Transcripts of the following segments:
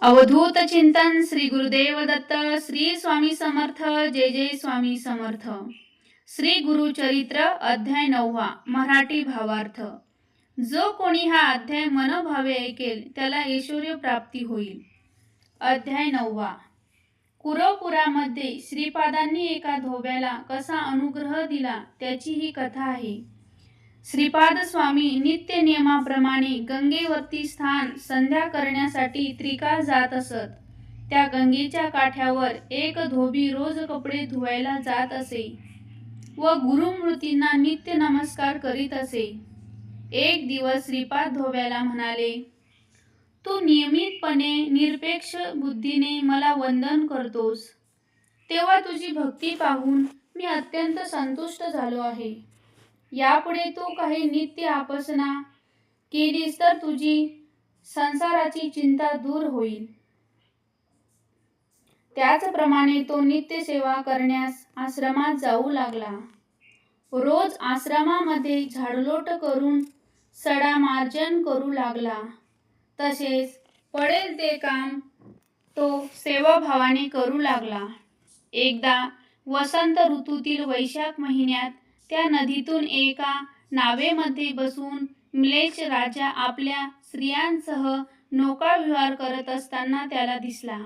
अवधूत चिंतन श्री गुरुदेव दत्त श्री स्वामी समर्थ जय जय स्वामी समर्थ. श्री गुरुचरित्र अध्याय नववा मराठी भावार्थ. जो कोणी हा अध्याय मनोभावे ऐकेल त्याला ऐश्वर प्राप्ती होईल. अध्याय नववा. कुरवपुरामध्ये श्रीपादांनी एका धोब्याला कसा अनुग्रह दिला त्याची ही कथा आहे. श्रीपाद स्वामी नित्य नियमाप्रमाणे गंगेवरती स्थान संध्या करण्यासाठी त्रिकाळ जात असत. त्या गंगेच्या काठ्यावर एक धोबी रोज कपडे धुवायला जात असे व गुरुमूर्तींना नित्य नमस्कार करीत असे. एक दिवस श्रीपाद धोब्याला म्हणाले तू नियमितपणे निरपेक्ष बुद्धीने मला वंदन करतोस. तेव्हा तुझी भक्ती पाहून मी अत्यंत संतुष्ट झालो आहे. यापुढे तू काही नित्य आपासना केलीस तर तुझी संसाराची चिंता दूर होईल. त्याचप्रमाणे तो नित्य सेवा करण्यास आश्रमात जाऊ लागला. रोज आश्रमामध्ये झाडलोट करून सडा मार्जन करू लागला. तसेच पडेल ते काम तो सेवाभावाने करू लागला. एकदा वसंत ऋतूतील वैशाख महिन्यात त्या नदीतून एका नावेमध्ये बसून म्लेच राजा आपल्या स्त्रियांसह नौकाविहार करत असताना त्याला दिसला.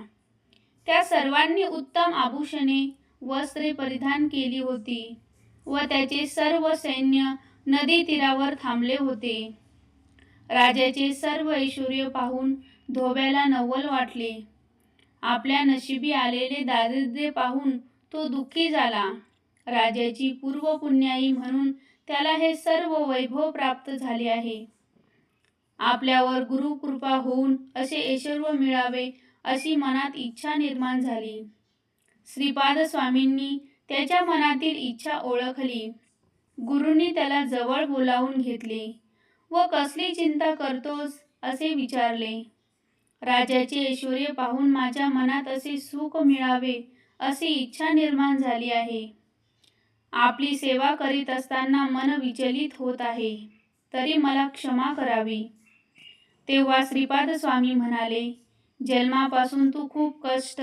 त्या सर्वांनी उत्तम आभूषणे वस्त्रे परिधान केली होती व त्याचे सर्व सैन्य नदी तीरावर थांबले होते. राजाचे सर्व ऐश्वर्य पाहून धोब्याला नवल वाटले. आपल्या नशिबी आलेले दारिद्र्य पाहून तो दुःखी झाला. राजाची पूर्व पुण्याई म्हणून त्याला हे सर्व वैभव प्राप्त झाले आहे. आपल्यावर गुरुकृपा होऊन असे ऐश्वर मिळावे अशी मनात इच्छा निर्माण झाली. श्रीपाद स्वामींनी त्याच्या मनातील इच्छा ओळखली. गुरुंनी त्याला जवळ बोलावून घेतले. व कसली चिंता करतोस? असे विचारले. राजाचे ऐश्वर्य पाहून माझ्या मनात असे सुख मिळावे अशी इच्छा निर्माण झाली आहे. आपली सेवा करीत असताना मन विचलित होत आहे. तरी मला क्षमा करावी. तेव्हा श्रीपाद स्वामी म्हणाले जन्मापासून तू खूप कष्ट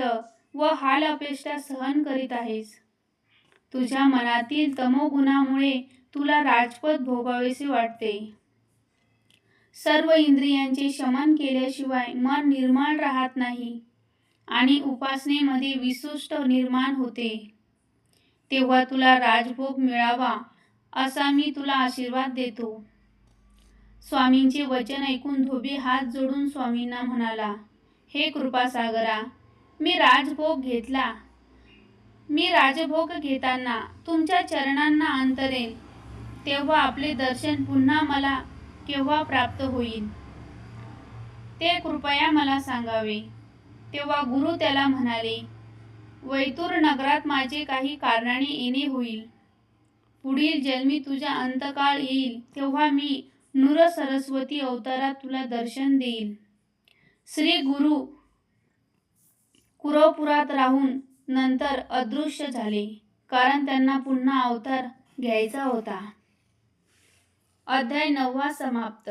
व हाल अपेष्टा सहन करीत आहेस. तुझ्या मनातील तमोगुणामुळे तुला राजपद भोगावेसे वाटते. सर्व इंद्रियांचे शमन केल्याशिवाय मन निर्माण राहत नाही आणि उपासनेमध्ये विशिष्ट निर्माण होते. तेव्हा तुला राजभोग मिळावा असा मी तुला आशीर्वाद देतो. स्वामींचे वचन ऐकून धोबी हात जोडून स्वामींना म्हणाला हे कृपासागरा मी राजभोग घेतला. मी राजभोग घेताना तुमच्या चरणांना अंतरेन तेव्हा आपले दर्शन पुन्हा मला केव्हा प्राप्त होईल? ते कृपया मला सांगावे. तेव्हा गुरु त्याला म्हणाले वैतूर नगरात माझे काही कारणाने येणे होईल. पुढील जन्मी तुझ्या अंतकाळ येईल तेव्हा मी नूर सरस्वती अवतारात तुला दर्शन देईल श्री गुरु कुरवपुरात राहून नंतर अदृश्य झाले कारण त्यांना पुन्हा अवतार घ्यायचा होता. अध्याय नववा समाप्त.